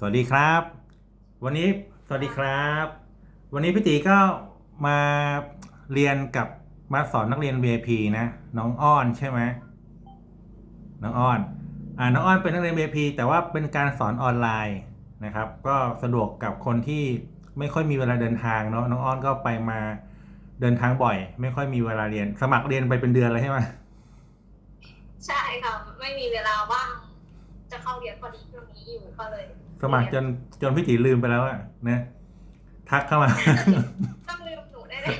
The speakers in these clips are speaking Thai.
สวัสดีครับ วันนี้สวัสดีครับ วันนี้พี่ตีก็มาเรียนกับมาสอนนักเรียน VIP นะน้องอ้อนใช่ไหมน้องอ้อนอ่าน้องอ้อนเป็นนักเรียน VIP แต่ว่าเป็นการสอนออนไลน์นะครับ ก็สะดวกกับคนที่ไม่ค่อยมีเวลาเดินทางเนาะน้องอ้อนก็ไปมาเดินทางบ่อย ไม่ค่อยมีเวลาเรียน สมัครเรียนไปเป็นเดือนเลยใช่ไหมใช่ค่ะไม่มีเวลาว่าง จะเข้าเรียนพอดีช่วงนี้อยู่ก็เลยสมัครจนจนพี่ตีลืมไปแล้วอะนะทักเข้ามาต้องลืมหนูได้เลย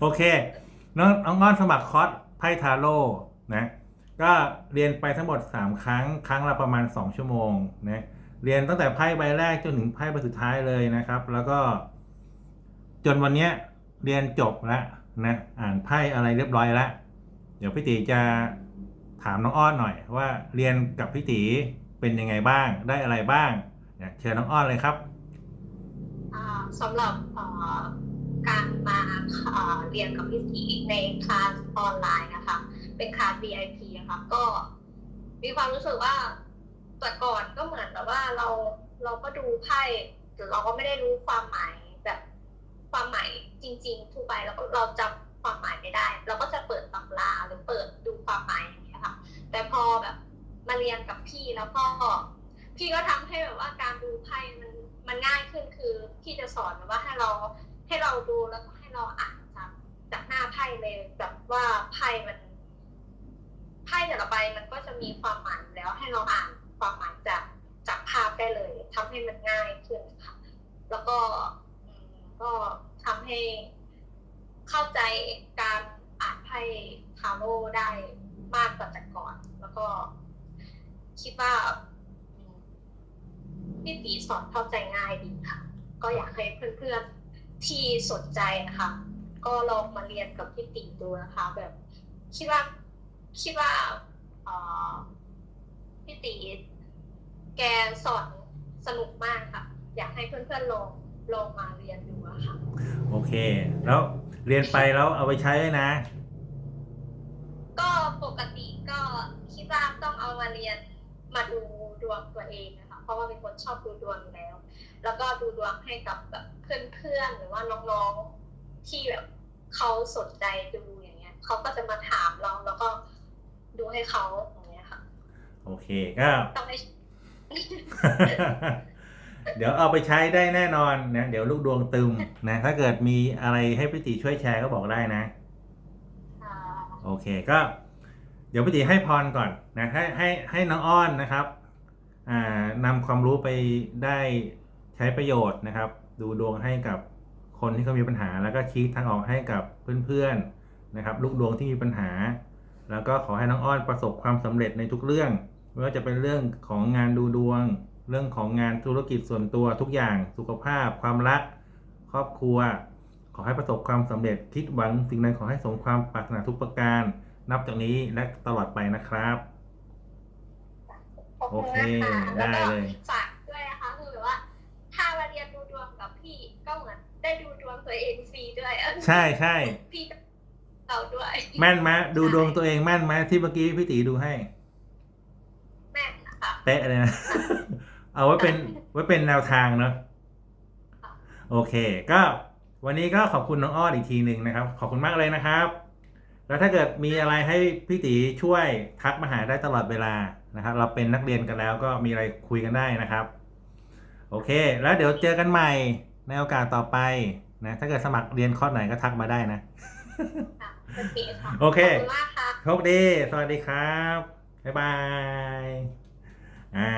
โอเคน้องน้องอ้อนสมัครคอร์สไพ่ทาโร่นะก็เรียนไปทั้งหมด 3 ครั้ง ครั้งละประมาณ 2 ชั่วโมงนะเรียนตั้งแต่ไพ่ใบแรกจนถึงไพ่ใบสุดท้ายเลยนะครับ แล้วก็ จนวันเนี้ยเรียนจบแล้วนะอ่านไพ่อะไรเรียบร้อยแล้วเดี๋ยวพี่ตีจะ ถามน้องอ้อนหน่อยว่าเรียนกับพี่ตีเป็นยังไงบ้าง ได้อะไรบ้างเนี่ยเชิญน้องอ้อนเลยครับอ่าสำหรับอ่อการมาเอ่อเรียนกับพี่สีในคลาสออนไลน์นะคะ เป็นคลาส VIP นะคะก็มีความรู้สึกว่าแต่ก่อนก็เหมือนแบบว่าเราเราก็ดูไพ่แต่เราก็ไม่ได้รู้ความหมายแบบความหมายจริง ๆทุกใบแล้วก็เราจำความหมายไม่ได้ เราก็จะเปิดตำราหรือ แต่พอแบบมาเรียนกับพี่แล้วก็พี่ก็ทำให้แบบว่าการดูไพ่มันมันง่ายขึ้นคือพี่จะสอนแบบว่าให้เราให้เราดูแล้วก็ให้เราอ่านจากจากหน้าไพ่เลยแบบว่าไพ่มันไพ่แต่ละใบมันก็จะมีความหมายแล้วให้เราอ่านความหมายจากจากภาพได้เลยทำให้มันง่ายขึ้นค่ะ แล้วก็ก็ทำให้เข้าใจการอ่านไพ่ทาโร่ได้ มากกว่าแต่ก่อน แล้วก็คิดว่าพี่ตีสอนเข้าใจง่ายดีค่ะ ก็อยากให้เพื่อนๆที่สนใจนะคะ ก็ลองมาเรียนกับพี่ตีดูนะคะ แบบ คิดว่าคิดว่าพี่ตีแกสอนสนุกมากค่ะ อยากให้เพื่อนๆลองลองมาเรียนดูอะค่ะ โอเค แล้วเรียนไปแล้วเอาไปใช้ด้วยนะ ก็ปกติก็ คิดว่าต้องเอามาเรียนมาดูดวงตัวเองนะคะเพราะว่าเป็นคนชอบดูดวงอยู่แล้ว แล้วก็ดูดวงให้กับแบบเพื่อนๆหรือว่าน้องๆที่แบบเขาสนใจดูอย่างเงี้ยเขาก็จะมาถามเราแล้วก็ดูให้เขาอย่างเงี้ยค่ะ โอเคก็ต้องให้เดี๋ยวเอาไปใช้ได้แน่นอนนะ เดี๋ยวลูกดวงตึมนะ ถ้าเกิดมีอะไรให้พี่ติช่วยแชร์ก็บอกได้นะอ่าโอเคก็ เดี๋ยวพี่ติให้พรก่อนนะให้ให้ให้น้องอ้อนนะครับอ่านำความรู้ไปได้ใช้ประโยชน์นะครับ ดูดวงให้กับคนที่เขามีปัญหา แล้วก็ชี้ทางออกให้กับเพื่อนๆนะครับ ลูกดวงที่มีปัญหา แล้วก็ขอให้น้องอ้อนประสบความสำเร็จในทุกเรื่องไม่ว่าจะเป็นเรื่องของงานดูดวง เรื่องของงานธุรกิจส่วนตัวทุกอย่างสุขภาพ ความรัก ครอบครัว ขอให้ประสบความสำเร็จคิดหวังสิ่งใดขอให้สมความปรารถนาทุกประการ นับจากนี้และตลอดไปนะครับ ขอบโอคุณเคนะคะแล้วได้ก็เลย ฝากด้วยนะคะคือแบบว่า ถ้ามาเรียนดูดวงกับพี่ก็เหมือนได้ดูดวงตัวเองฟรีด้วยเออใช่ใช่พี่ก็เราด้วยแม่นไหมดูดวงตัวเองแม่นไหมที่เมื่อกี้พี่ตีดูให้ แม่นนะคะ เป๊ะเลยนะ เอาไว้เป็นไว้เป็นแนวทางเนาะโอเค ก็วันนี้ก็ขอบคุณน้องอ้อนอีกทีหนึ่งนะครับ ขอบคุณมากเลยนะครับ แล้วถ้าเกิดมีอะไรให้พี่ตีช่วยทักมาหาได้ตลอดเวลานะครับ เราเป็นนักเรียนกันแล้วก็มีอะไรคุยกันได้นะครับ โอเค แล้วเดี๋ยวเจอกันใหม่ในโอกาสต่อไปนะถ้าเกิดสมัครเรียนคอร์สไหนก็ทักมาได้นะค่ะโอเคค่ะโอเคขอบคุณมากค่ะโชคดี สวัสดีครับ บ๊ายบาย อ่า